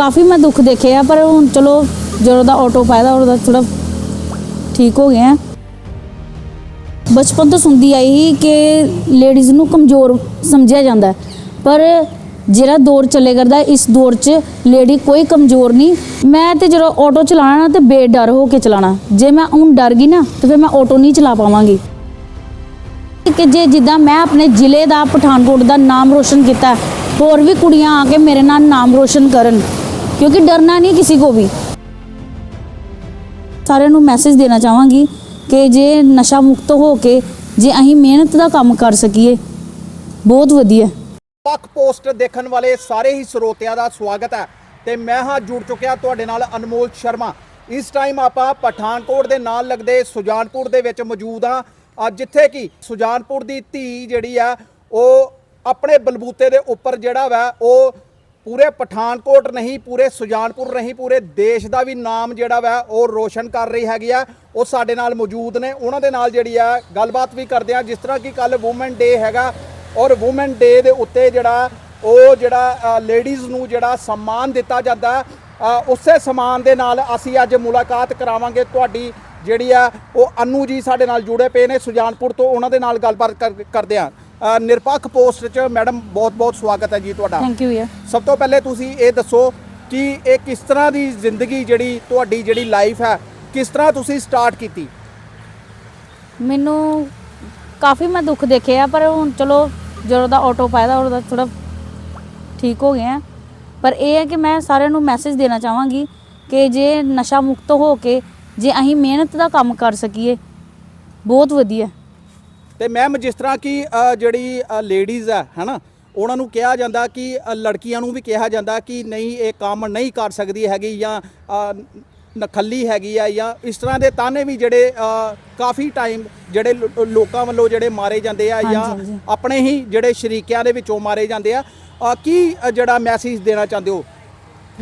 ਕਾਫੀ ਮੈਂ ਦੁੱਖ ਦੇਖੇ ਆ, ਪਰ ਹੁਣ ਚਲੋ, ਜਦੋਂ ਦਾ ਆਟੋ ਪਾਇਦਾ ਉਹਦਾ ਥੋੜਾ ਠੀਕ ਹੋ ਗਿਆ ਬਚਪਨ ਤੋਂ ਸੁਣਦੀ ਆਈ ਸੀ ਕਿ ਲੇਡੀਜ਼ ਨੂੰ ਕਮਜ਼ੋਰ ਸਮਝਿਆ ਜਾਂਦਾ ਪਰ ਜਿਹੜਾ ਦੌਰ ਚੱਲੇ ਕਰਦਾ, ਇਸ ਦੌਰ 'ਚ ਲੇਡੀ ਕੋਈ ਕਮਜ਼ੋਰ ਨਹੀਂ। ਮੈਂ ਤੇ ਜਦੋਂ ਆਟੋ ਚਲਾਣਾ ਨਾ ਤੇ ਬੇਡਰ ਹੋ ਕੇ ਚਲਾਣਾ। ਜੇ ਮੈਂ ਹੁਣ ਡਰ ਗਈ ਨਾ, ਤੇ ਫਿਰ ਮੈਂ ਆਟੋ ਨਹੀਂ ਚਲਾ ਪਾਵਾਂਗੀ। ਕਿ ਜੇ ਜਿੱਦਾਂ ਮੈਂ ਆਪਣੇ ਜ਼ਿਲ੍ਹੇ ਦਾ, ਪਠਾਨਕੋਟ ਦਾ ਨਾਮ ਰੋਸ਼ਨ ਕੀਤਾ, ਹੋਰ ਵੀ ਕੁੜੀਆਂ ਆ ਕੇ ਮੇਰੇ ਨਾਲ ਨਾਮ ਰੋਸ਼ਨ ਕਰਨ। ਕਿਉਂਕਿ ਡਰਨਾ ਨਹੀਂ ਕਿਸੇ ਕੋ ਵੀ। ਸਾਰਿਆਂ ਨੂੰ ਮੈਸੇਜ ਦੇਣਾ ਚਾਹਾਂਗੀ ਕਿ ਜੇ ਨਸ਼ਾ ਮੁਕਤ ਹੋ ਕੇ ਜੇ ਅਸੀਂ ਮਿਹਨਤ ਦਾ ਕੰਮ ਕਰ ਸਕੀਏ, ਬਹੁਤ ਵਧੀਆ। ਪੱਖ ਪੋਸਟ ਦੇਖਣ ਵਾਲੇ ਸਾਰੇ ਹੀ ਸਰੋਤਿਆਂ ਦਾ ਸਵਾਗਤ ਹੈ ਤੇ ਮੈਂ ਹਾਂ ਜੁੜ ਚੁੱਕਿਆ ਤੁਹਾਡੇ ਨਾਲ ਅਨਮੋਲ ਸ਼ਰਮਾ। ਇਸ ਟਾਈਮ ਆਪਾਂ ਪਠਾਨਕੋਟ ਦੇ ਨਾਲ ਲੱਗਦੇ ਸੁਜਾਨਪੁਰ ਦੇ ਵਿੱਚ ਮੌਜੂਦ ਹਾਂ। ਅੱਜ ਜਿੱਥੇ ਕਿ ਸੁਜਾਨਪੁਰ ਦੀ ਧੀ ਜਿਹੜੀ ਆ, ਉਹ ਆਪਣੇ ਬਲਬੂਤੇ ਦੇ ਉੱਪਰ ਜਿਹੜਾ ਵਾ, ਉਹ ਪੂਰੇ ਪਠਾਨਕੋਟ ਨਹੀਂ, ਪੂਰੇ ਸੁਜਾਨਪੁਰ ਨਹੀਂ, ਪੂਰੇ ਦੇਸ਼ ਦਾ ਵੀ ਨਾਮ ਜਿਹੜਾ ਵਾ ਉਹ ਰੋਸ਼ਨ ਕਰ ਰਹੀ ਹੈਗੀ ਆ। ਉਹ ਸਾਡੇ ਨਾਲ ਮੌਜੂਦ ਨੇ। ਉਹਨਾਂ ਦੇ ਨਾਲ ਜਿਹੜੀ ਆ ਗੱਲਬਾਤ ਵੀ ਕਰਦੇ ਆ। ਜਿਸ ਤਰ੍ਹਾਂ ਕਿ ਕੱਲ ਔਮਨ ਡੇ ਹੈਗਾ ਔਰ ਔਮਨ ਡੇ ਦੇ ਉੱਤੇ ਜਿਹੜਾ ਉਹ ਜਿਹੜਾ ਲੇਡੀਜ਼ ਨੂੰ ਜਿਹੜਾ ਸਨਮਾਨ ਦਿੱਤਾ ਜਾਂਦਾ। ਉਸੇ ਸਨਮਾਨ ਦੇ ਨਾਲ ਅਸੀਂ ਅੱਜ ਮੁਲਾਕਾਤ ਕਰਾਵਾਂਗੇ। ਤੁਹਾਡੀ ਜਿਹੜੀ ਆ ਉਹ ਅਨੂ ਜੀ ਸਾਡੇ ਨਾਲ ਜੁੜੇ ਪਏ ਨੇ ਸੁਜਾਨਪੁਰ ਤੋਂ। ਉਹਨਾਂ ਦੇ ਨਾਲ ਗੱਲਬਾਤ ਕਰ- ਕਰਦੇ ਆ। ਨਿਰਪੱਖ ਪੋਸਟ 'ਚ ਮੈਡਮ ਬਹੁਤ-ਬਹੁਤ ਸਵਾਗਤ ਹੈ ਜੀ ਤੁਹਾਡਾ। ਥੈਂਕ ਯੂ ਯਾ ਸਭ ਤੋਂ ਪਹਿਲੇ ਤੁਸੀਂ ਇਹ ਦੱਸੋ ਕਿ ਇਹ ਕਿਸ ਤਰ੍ਹਾਂ ਦੀ ਜ਼ਿੰਦਗੀ ਜਿਹੜੀ ਤੁਹਾਡੀ ਜਿਹੜੀ ਲਾਈਫ ਹੈ ਕਿਸ ਤਰ੍ਹਾਂ ਤੁਸੀਂ ਸਟਾਰਟ ਕੀਤੀ? ਮੈਨੂੰ ਕਾਫੀ ਮੈਂ ਦੁੱਖ ਦੇਖੇ ਆ ਪਰ ਹੁਣ ਚਲੋ ਜਦੋਂ ਦਾ ਆਟੋ ਪਾਇਦਾ ਉਹਦਾ ਥੋੜਾ ਠੀਕ ਹੋ ਗਿਆ ਪਰ ਇਹ ਹੈ ਕਿ ਮੈਂ ਸਾਰਿਆਂ ਨੂੰ ਮੈਸੇਜ ਦੇਣਾ ਚਾਹਾਂਗੀ ਕਿ ਜੇ ਨਸ਼ਾ ਮੁਕਤ ਹੋ ਕੇ ਜੇ ਅਸੀਂ ਮਿਹਨਤ ਦਾ ਕੰਮ ਕਰ ਸਕੀਏ ਬਹੁਤ ਵਧੀਆ ਤੇ ਮੈਮ ਜਿਸ ਤਰ੍ਹਾਂ ਕਿ ਜਿਹੜੀ ਲੇਡੀਜ਼ ਹੈ ਹਨਾ ਉਹਨਾਂ ਨੂੰ ਕਿਹਾ ਜਾਂਦਾ ਕਿ ਲੜਕੀਆਂ ਨੂੰ ਵੀ ਕਿਹਾ ਜਾਂਦਾ ਕਿ ਨਹੀਂ ਇਹ ਕੰਮ ਨਹੀਂ ਕਰ ਸਕਦੀ ਹੈਗੀ ਜਾਂ ਨਖੱਲੀ ਹੈਗੀ ਆ ਜਾਂ ਇਸ ਤਰ੍ਹਾਂ ਦੇ ਤਾਨੇ ਵੀ ਜਿਹੜੇ ਕਾਫੀ ਟਾਈਮ ਜਿਹੜੇ ਲੋਕਾਂ ਵੱਲੋਂ ਜਿਹੜੇ ਮਾਰੇ ਜਾਂਦੇ ਆ ਜਾਂ। ਆਪਣੇ ਹੀ ਜਿਹੜੇ ਸ਼ਰੀਕਿਆਂ ਦੇ ਵਿੱਚੋਂ ਮਾਰੇ ਜਾਂਦੇ ਆ ਕੀ ਜਿਹੜਾ ਮੈਸੇਜ ਦੇਣਾ ਚਾਹੁੰਦੇ ਹੋ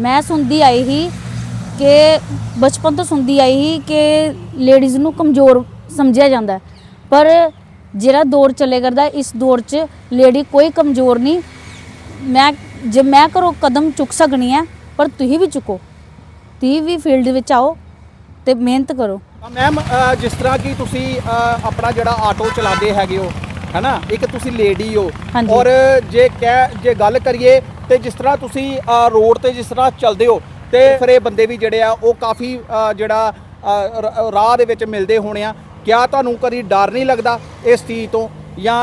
ਮੈਂ ਸੁਣਦੀ ਆਈ ਸੀ ਕਿ ਬਚਪਨ ਤੋਂ ਸੁਣਦੀ ਆਈ ਸੀ ਕਿ ਲੇਡੀਜ਼ ਨੂੰ ਕਮਜ਼ੋਰ ਸਮਝਿਆ ਜਾਂਦਾ। ਪਰ ਜਿਹੜਾ ਦੌਰ ਚੱਲੇ ਕਰਦਾ ਇਸ ਦੌਰ 'ਚ ਲੇਡੀ ਕੋਈ ਕਮਜ਼ੋਰ ਨਹੀਂ। ਮੈਂ ਜੇ ਮੈਂ ਕਰੋ ਕਦਮ ਚੁੱਕ ਸਕਣੀ ਹੈ ਪਰ ਤੁਸੀਂ ਵੀ ਚੁੱਕੋ। ਤੁਸੀਂ ਵੀ ਫੀਲਡ ਵਿੱਚ ਆਓ ਤੇ ਮਿਹਨਤ ਕਰੋ। ਮੈਮ ਜਿਸ ਤਰ੍ਹਾਂ ਕਿ ਤੁਸੀਂ ਆਪਣਾ ਜਿਹੜਾ ਆਟੋ ਚਲਾਉਂਦੇ ਹੈਗੇ ਹੋ ਹੈਨਾ? ਇੱਕ ਤੁਸੀਂ ਲੇਡੀ ਹੋ। ਔਰ ਜੇ ਕਹਿ ਜੇ ਗੱਲ ਕਰੀਏ ਤੇ ਜਿਸ ਤਰ੍ਹਾਂ ਤੁਸੀਂ ਰੋਡ ਤੇ ਜਿਸ ਤਰ੍ਹਾਂ ਚੱਲਦੇ ਹੋ ਤੇ ਫਿਰ ਇਹ ਬੰਦੇ ਵੀ ਜਿਹੜੇ ਆ ਉਹ ਕਾਫੀ ਜਿਹੜਾ ਰਾਹ ਦੇ ਵਿੱਚ ਮਿਲਦੇ ਹੋਣੇ ਆ। ਕਿਆ ਤੁਹਾਨੂੰ ਕਦੀ ਡਰ ਨਹੀਂ ਲੱਗਦਾ ਇਸ ਚੀਜ਼ ਤੋਂ? ਜਾਂ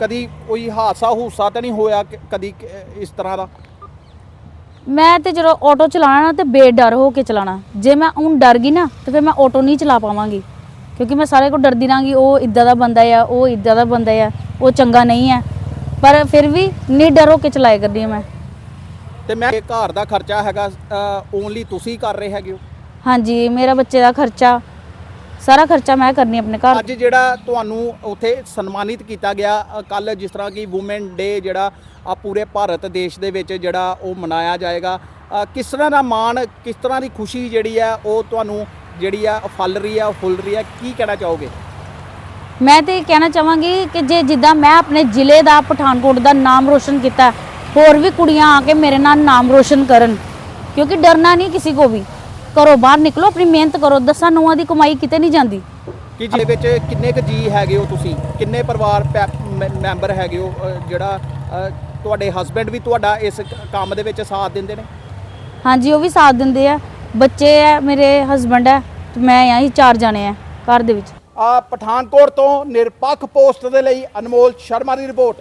ਕਦੀ ਕੋਈ ਹਾਦਸਾ ਹੂਸਾ ਤਾਂ ਨਹੀਂ ਹੋਇਆ ਕਿ- ਕਦੀ ਕਿ- ਇਸ ਤਰ੍ਹਾਂ ਦਾ? ਮੈਂ ਤੇ ਜਦੋਂ ਆਟੋ ਚਲਾਣਾ ਤੇ ਬੇਡਰ ਹੋ ਕੇ ਚਲਾਣਾ। ਜੇ ਮੈਂ ਹੁਣ ਡਰ ਗਈ ਨਾ ਤੇ ਫਿਰ ਮੈਂ ਆਟੋ ਨਹੀਂ ਚਲਾ ਪਾਵਾਂਗੀ। ਕਿਉਂਕਿ ਮੈਂ ਸਾਰੇ ਕੋਲ ਡਰਦੀ ਰਾਂਗੀ ਉਹ ਇਦਾਂ ਦਾ ਬੰਦਾ ਆ ਉਹ ਇਦਾਂ ਦਾ ਬੰਦਾ ਆ ਉਹ ਚੰਗਾ ਨਹੀਂ ਹੈ ਪਰ ਫਿਰ ਵੀ ਨਹੀਂ ਡਰ ਹੋ ਕੇ ਚਲਾਇਆ ਕਰਦੀ ਹਾਂ ਮੈਂ। ਤੇ ਮੈਂ ਇਹ ਘਰ ਦਾ ਖਰਚਾ ਹੈਗਾ ਓਨਲੀ ਤੁਸੀਂ ਕਰ ਰਹੇ ਹੈਗੇ ਹੋ? ਹਾਂਜੀ ਮੇਰਾ ਬੱਚੇ ਦਾ ਖਰਚਾ ਸਾਰਾ ਖਰਚਾ ਮੈਂ ਕਰਨੀ ਆਪਣੇ ਘਰ। ਅੱਜ ਜਿਹੜਾ ਤੁਹਾਨੂੰ ਉੱਥੇ ਸਨਮਾਨਿਤ ਕੀਤਾ ਗਿਆ ਕੱਲ ਜਿਸ ਤਰ੍ਹਾਂ ਕਿ ਔਮਨ ਡੇ ਜਿਹੜਾ ਆ ਪੂਰੇ ਭਾਰਤ ਦੇਸ਼ ਦੇ ਵਿੱਚ ਜਿਹੜਾ ਉਹ ਮਨਾਇਆ ਜਾਏਗਾ। ਕਿਸ ਤਰ੍ਹਾਂ ਦਾ ਮਾਣ ਕਿਸ ਤਰ੍ਹਾਂ ਦੀ ਖੁਸ਼ੀ ਜਿਹੜੀ ਆ ਉਹ ਤੁਹਾਨੂੰ ਜਿਹੜੀ ਆ ਫਲ ਰਹੀ ਆ ਫੁੱਲ ਰਹੀ ਆ ਕੀ ਕਹਿਣਾ ਚਾਹੋਗੇ? ਮੈਂ ਤੇ ਇਹ ਕਹਿਣਾ ਚਾਹਾਂਗੀ ਕਿ ਜੇ ਜਿੱਦਾਂ ਮੈਂ ਆਪਣੇ ਜ਼ਿਲ੍ਹੇ ਦਾ ਪਠਾਨਕੋਟ ਦਾ ਨਾਮ ਰੋਸ਼ਨ ਕੀਤਾ ਹੋਰ ਵੀ ਕੁੜੀਆਂ ਆ ਕੇ ਮੇਰੇ ਨਾਲ ਨਾਮ ਰੋਸ਼ਨ ਕਰਨ। ਕਿਉਂਕਿ ਡਰਨਾ ਨਹੀਂ ਕਿਸੇ ਕੋ ਵੀ। ਘਰੋਂ ਬਾਹਰ ਨਿਕਲੋ ਆਪਣੀ ਮਿਹਨਤ ਕਰੋ ਦਸਾਂ ਨੂੰਹਾਂ ਦੀ ਕਮਾਈ ਕਿਤੇ ਨਹੀਂ ਜਾਂਦੀ। ਕਿ ਜਿਹਦੇ ਵਿੱਚ ਕਿੰਨੇ ਕੁ ਜੀ ਹੈਗੇ ਹੋ ਤੁਸੀਂ? ਕਿੰਨੇ ਪਰਿਵਾਰ ਪੈ- ਮੈ- ਮੈਂਬਰ ਹੈਗੇ ਹੋ ਅ, ਜਿਹੜਾ ਅ, ਤੁਹਾਡੇ ਹਸਬੰਡ ਵੀ ਤੁਹਾਡਾ ਇਸ ਕ- ਕੰਮ ਦੇ ਵਿੱਚ ਸਾਥ ਦਿੰਦੇ ਨੇ? ਹਾਂਜੀ ਉਹ ਵੀ ਸਾਥ ਦਿੰਦੇ ਆ। ਬੱਚੇ ਆ ਮੇਰੇ ਹਸਬੰਡ ਹੈ ਤੇ ਮੈਂ ਆ ਹੀ ਚਾਰ ਜਾਣੇ ਆ ਘਰ ਦੇ ਵਿੱਚ। ਆ ਪਠਾਨਕੋਟ ਤੋਂ ਨਿਰਪੱਖ ਪੋਸਟ ਦੇ ਲਈ ਅਨਮੋਲ ਸ਼ਰਮਾ ਦੀ ਰਿਪੋਰਟ।